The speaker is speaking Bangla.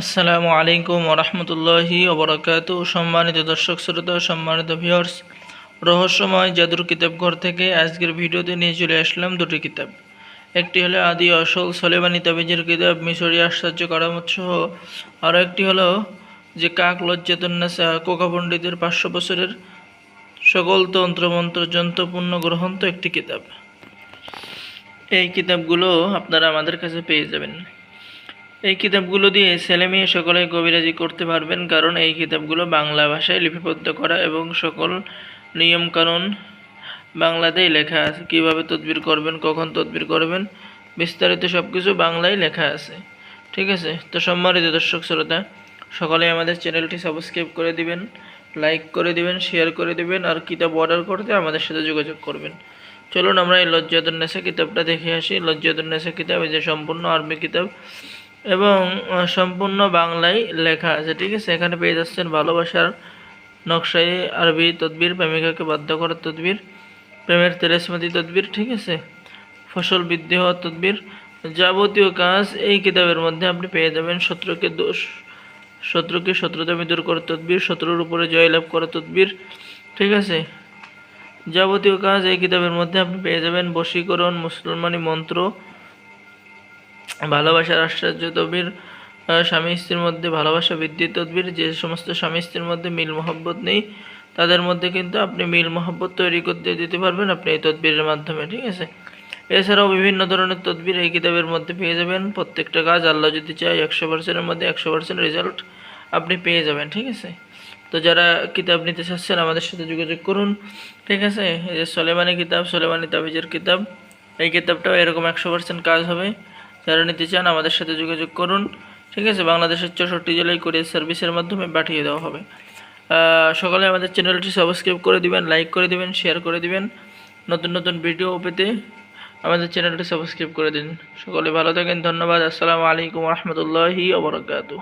আসসালামু আলাইকুম ওরহমতুল্লাহি ওবরাকাত সম্মানিত দর্শক, শ্রোতা সম্মানিত ভিউয়ার্স রহস্যময় জাদুর কিতাবঘর থেকে আজকের ভিডিওতে নিয়ে চলে আসলাম দুটি কিতাব। একটি হলো আদি অসল সলেমানি তাবিজের কিতাব মিশরি আশ্চর্য করামত সহ আরও একটি হলো যে কাক লজ্জাতুন্নাসা কোকা পণ্ডিতের পাঁচশো বছরের সকল তন্ত্রমন্ত্র যন্ত্রপূর্ণ গ্রহন্ত একটি কিতাব। এই কিতাবগুলো আপনারা আমাদের কাছে পেয়ে যাবেন। এই কিতাবগুলো দিয়ে ছেলে মেয়ে সকলে কবিরাজি করতে পারবেন, কারণ এই কিতাবগুলো বাংলা ভাষায় লিপিবদ্ধ করা এবং সকল নিয়মকানুন বাংলাতেই লেখা আছে। কীভাবে তদবির করবেন, কখন তদবির করবেন, বিস্তারিত সব কিছু বাংলায় লেখা আছে। ঠিক আছে? তো সম্মানিত দর্শক শ্রোতা সকলে আমাদের চ্যানেলটি সাবস্ক্রাইব করে দিবেন, লাইক করে দিবেন, শেয়ার করে দিবেন, আর কিতাব অর্ডার করতে আমাদের সাথে যোগাযোগ করবেন। চলুন আমরা এই লজ্জাতুন্নেসা কিতাবটা দেখে আসি। লজ্জাতুন্নেসা কিতাব এই যে সম্পূর্ণ আরবি কিতাব এবং সম্পূর্ণ বাংলায় লেখা আছে, ঠিক আছে? এখানে পেয়ে যাচ্ছেন ভালোবাসার নকশায় আরবি তদবির, প্রেমিকাকে বাধ্য করার তদবির, প্রেমের তেরেসমাতি তদবির, ঠিক আছে? ফসল বৃদ্ধি হওয়ার তদবির, যাবতীয় কাজ এই কিতাবের মধ্যে আপনি পেয়ে যাবেন। শত্রুকে দোষ, শত্রুকে শত্রুতামি দূর করার তদবির, শত্রুর উপরে জয়লাভ করার তদবির, ঠিক আছে? যাবতীয় কাজ এই কিতাবের মধ্যে আপনি পেয়ে যাবেন। বশীকরণ, মুসলমানি মন্ত্র ভালোবাসার আশ্চর্য তবির স্বামী স্ত্রীর মধ্যে ভালোবাসা বৃদ্ধি তদবির, যে সমস্ত স্বামী স্ত্রীর মধ্যে মিল মহব্বত নেই, তাদের মধ্যে কিন্তু আপনি মিল মহব্বত তৈরি করতে দিতে পারবেন আপনি এই তদবিরের মাধ্যমে, ঠিক আছে? এছাড়াও বিভিন্ন ধরনের তদবির এই কিতাবের মধ্যে পেয়ে যাবেন। প্রত্যেকটা কাজ আল্লাহ যদি চাই একশো পার্সেন্টের মধ্যে একশো পার্সেন্ট রেজাল্ট আপনি পেয়ে যাবেন, ঠিক আছে? তো যারা কিতাব নিতে চাচ্ছেন আমাদের সাথে যোগাযোগ করুন, ঠিক আছে? এই যে সোলেমানি কিতাব, সোলেমানি তাবিজের কিতাব, এই কিতাবটাও এরকম একশো পার্সেন্ট কাজ হবে। যারা নিতে চান আমাদের সাথে যোগাযোগ করুন। ঠিক আছে? বাংলাদেশের চৌষট্টি জেলায় কোরিয়ার সার্ভিসের মাধ্যমে পাঠিয়ে দেওয়া হবে। সকালে আমাদের চ্যানেলটি সাবস্ক্রাইব করে দিবেন, লাইক করে দিবেন শেয়ার করে দিবেন। নতুন নতুন ভিডিও পেতে আমাদের চ্যানেলটি সাবস্ক্রাইব করে দিন। সকলে ভালো থাকেন, ধন্যবাদ। আসসালামু আলাইকুম রহমতুল্লাহি ওবরাকাতু